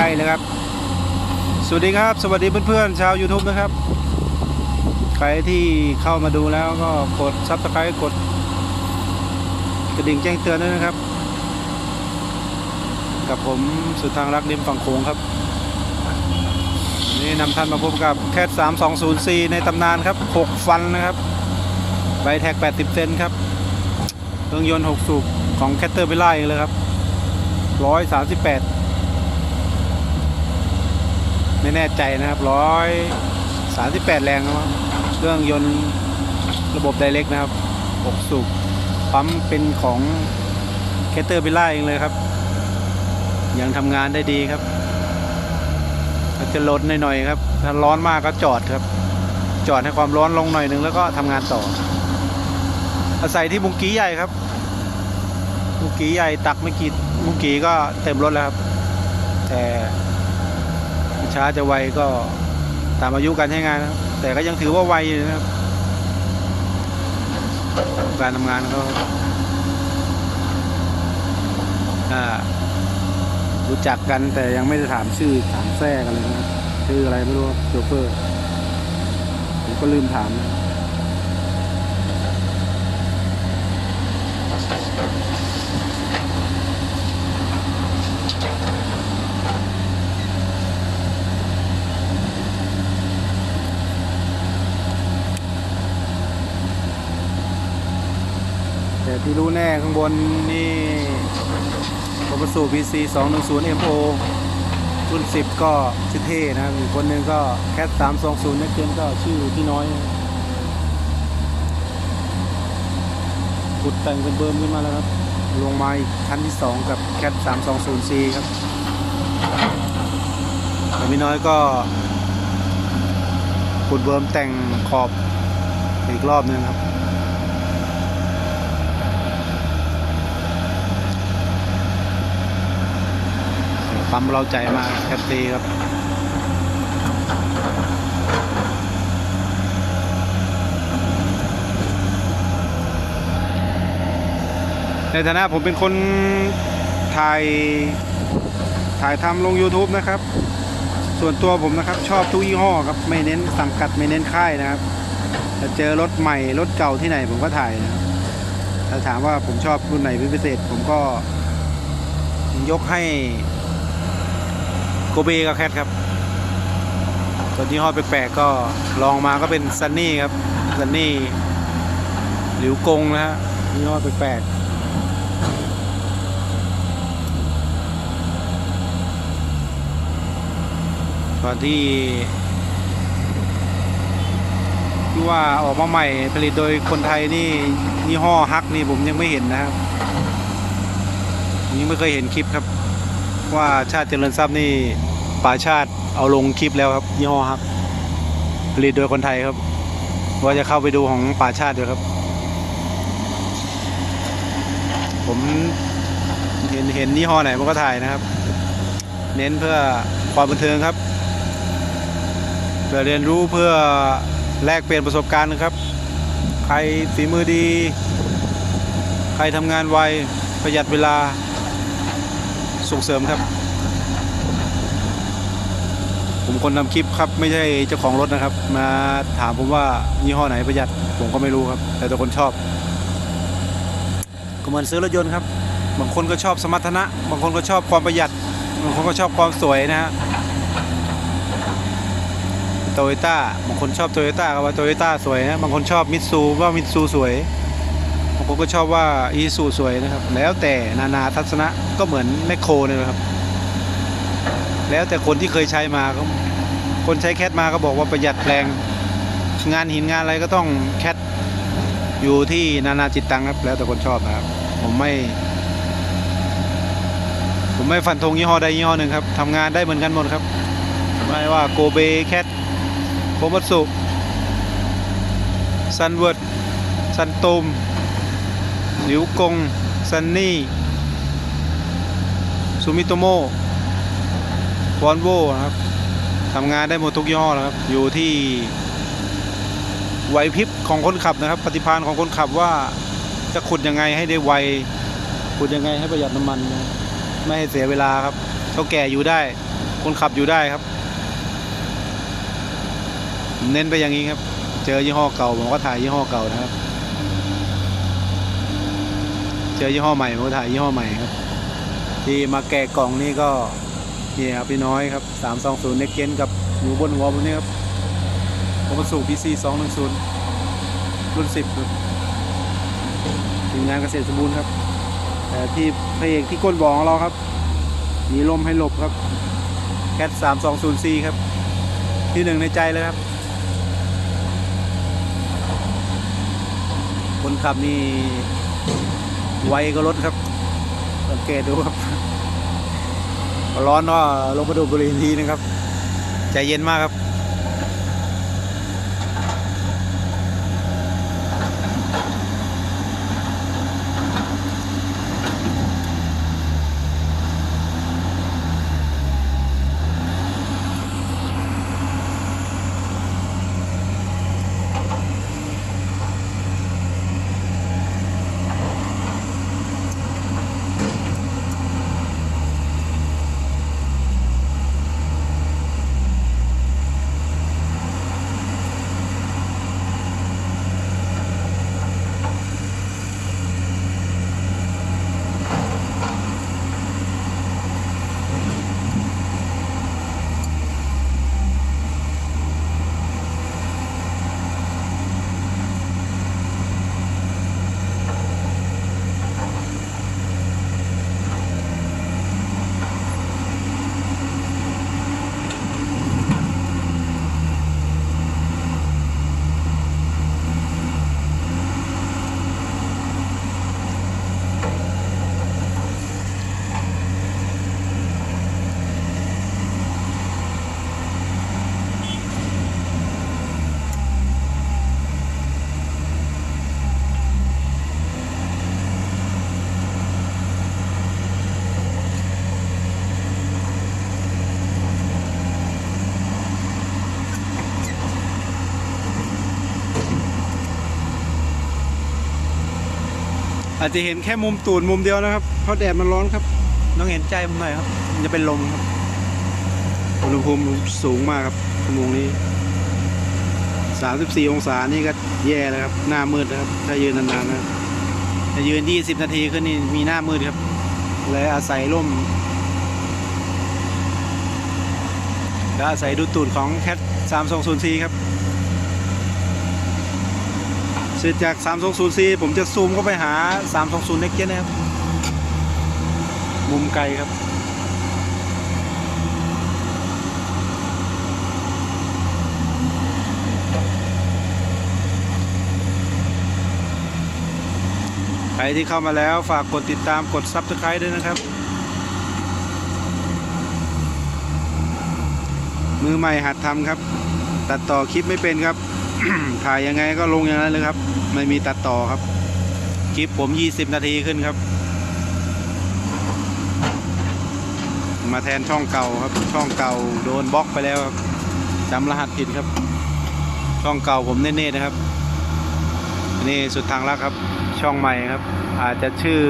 ใกล้เลยครับ สวัสดีครับ สวัสดีเพื่อนๆชาว YouTube นะครับ ใครที่เข้ามาดูแล้วก็กด Subscribe กดกระดิ่งแจ้งเตือนด้วยนะครับ กับผมสุดทางรักริมฝั่งโขงครับ นี่นำท่านมาพบกับแคท320ในตำนานครับ 6 ฟันนะครับใบแท็ก 80 เซนครับเครื่องยนต์ 6 สูบของแคตเตอร์ไปไล่เลยครับ 138 ไม่แน่ใจนะครับ138แปดแรงครับเครื่องยนต์ระบบไดเรกนะครับ6สูบปั๊มเป็นของแคเตอร์ไปไล่าเองเลยครับ ยังทำงานได้ดีครับอาจจะลดหน่อยๆครับ ถ้าร้อนมากก็จอดครับ จอดให้ความร้อนลงหน่อยหนึ่งแล้วก็ทำงานต่อ อาศัยที่มุงกี้ใหญ่ครับมุงกี้ใหญ่ตักไม่กี่มุงกี้ก็เต็มรถแล้วครับแต่ ช้าจะไวก็ตามอายุการใช้งานนะครับ แต่ก็ยังถือว่าไวอยู่นะครับ การทำงานเขาอ่ารู้จักกันแต่ยังไม่ได้ถามชื่อถามแท้กันเลยนะชื่ออะไรไม่รู้โชเฟอร์ผมก็ลืมถามนะ แต่ที่รู้แน่ข้างบนนี่ผมประสู PC 210 MO รุ่น10ก็ชื่อเท่นะอีกคนหนึงก็แคท320นักเรียนก็ชื่อพี่น้อยขุดแต่งเป็นเบิร์มขึ้นมาแล้วครับ ลงมาอีกชั้นที่2กับแคท 320C ครับแต่พี่น้อยก็ขุดเบิร์มแต่งขอบอีกรอบนึงครับ ปั๊มเราใจมากแคปตีครับในฐานะผมเป็นคนถ่ายถ่ายทำลง YouTube นะครับ ส่วนตัวผมนะครับ ชอบทุกยี่ห้อครับ ไม่เน้นสังกัดไม่เน้นค่ายนะครับถ้าเจอรถใหม่ รถเก่าที่ไหนผมก็ถ่ายนะครับถ้าถามว่าผมชอบรุ่นไหนเป็นพิเศษ ผมก็ยกให้ โกเบกับแคทครับส่วนยี่ห้อแปลกๆก็ลองมาก็เป็นซันนี่ครับซันนี่หลิวกงนะฮะยี่ห้อแปลกๆตอนที่ที่ว่าออกมาใหม่ผลิตโดยคนไทยนี่ยี่ห้อฮักนี่ผมยังไม่เห็นนะครับยังไม่เคยเห็นคลิปครับ ว่าชาติเจริญทรัพย์นี่ป่าชาติเอาลงคลิปแล้วครับยี่ห้อฮักผลิตโดยคนไทยครับ ว่าจะเข้าไปดูของป่าชาติด้วยครับ ผมเห็นเห็นยี่ห้อไหนมันก็ถ่ายนะครับ เน้นเพื่อความบันเทิงครับเพื่อเรียนรู้เพื่อแลกเปลี่ยนประสบการณ์ครับ ใครฝีมือดี ใครทำงานไวประหยัดเวลา ส่งเสริมครับ ผมคนทำคลิปครับ ไม่ใช่เจ้าของรถนะครับ มาถามผมว่ายี่ห้อไหนประหยัด ผมก็ไม่รู้ครับ แต่ทุกคนชอบก็เหมือนซื้อรถยนต์ครับ บางคนก็ชอบสมรรถนะ บางคนก็ชอบความประหยัด บางคนก็ชอบความสวยนะฮะโตโยต้าบางคนชอบโตโยต้าก็ว่าโตโยต้าสวยนะบางคนชอบมิตซูว่ามิตซูสวย บางคนก็ชอบว่าอีซูสวยนะครับ แล้วแต่นานาทัศนะก็เหมือนแมคโครเนี่ยครับ แล้วแต่คนที่เคยใช้มาก็คนใช้แคทมาก็บอกว่าประหยัดแรงงานหินงานอะไรก็ต้องแคทอยู่ที่นานาจิตตังครับ แล้วแต่คนชอบนะครับ ผมไม่ ผมไม่ฟันธงยี่ห้อใดยี่ห้อหนึ่งครับทำงานได้เหมือนกันหมดครับ ไม่ว่าโกเบแคทโคมัตสุซันเวิร์ดซันตูม หลิวกง ซันนี่ ซูมิโตโมวอนโวนะครับทำงานได้หมดทุกย่อนะครับ อยู่ที่ไหวพริบของคนขับนะครับ ปฏิภาณของคนขับว่าจะขุดยังไงให้ได้ไว ขุดยังไงให้ประหยัดน้ำมันนะไม่ให้เสียเวลาครับเท่าแก่อยู่ได้ คนขับอยู่ได้ครับ เน้นไปอย่างนี้ครับ เจอยี่ห้อเก่าผมก็ถ่ายยี่ห้อเก่านะครับ เจอยี่ห้อใหม่ผมก็ถ่ายยี่ห้อใหม่ครับ ที่มาแกะกล่องนี่ก็นี่ครับพี่น้อยครับ320เน็กเกนกับอยู่บนหัวผมนี่ครับผมมาสู่ PC 210รุ่น10ครับทีมงานเกษตรสมบูรณ์ครับ แต่ที่พระเอกที่ก้นบ่อของเราครับมีลมให้หลบครับแคท320 C ครับ ที่หนึ่งในใจเลยครับ คนขับนี่ ไวก็รถครับ สังเกตดูครับ ร้อนว่าลงมาดูบุหรีทีนะครับ ใจเย็นมากครับ อาจจะเห็นแค่มุมตูดมุมเดียวนะครับ เพราะแดดมันร้อนครับต้องเห็นใจผมหน่อยครับมันจะเป็นลมครับอุณหภูมิสูงมากครับชั่วโมงนี้ 34 องศานี่ก็แย่แล้วครับ หน้ามืดนะครับ ถ้ายืนนานๆนะครับถ้ายืน 20 นาทีขึ้นนี่มีหน้ามืดครับ เลยอาศัยร่มแล้วอาศัยดูตูดของแคท320 c ครับ เสร็จจาก 320 c ผมจะซูมเข้าไปหา 320 Next Gen นะครับ มุมไกลครับ ใครที่เข้ามาแล้วฝากกดติดตามกด Subscribe ด้วยนะครับ มือใหม่หัดทำครับ ตัดต่อคลิปไม่เป็นครับ ถ่ายยังไงก็ลงอย่างนั้นเลยครับ ไม่มีตัดต่อครับ คลิปผม 20 นาทีขึ้นครับ มาแทนช่องเก่าครับ ช่องเก่าโดนบล็อกไปแล้วครับจำรหัสผิดครับ ช่องเก่าผมเน่ๆนะครับ นี่สุดทางลักครับ ช่องใหม่ครับ อาจจะชื่อ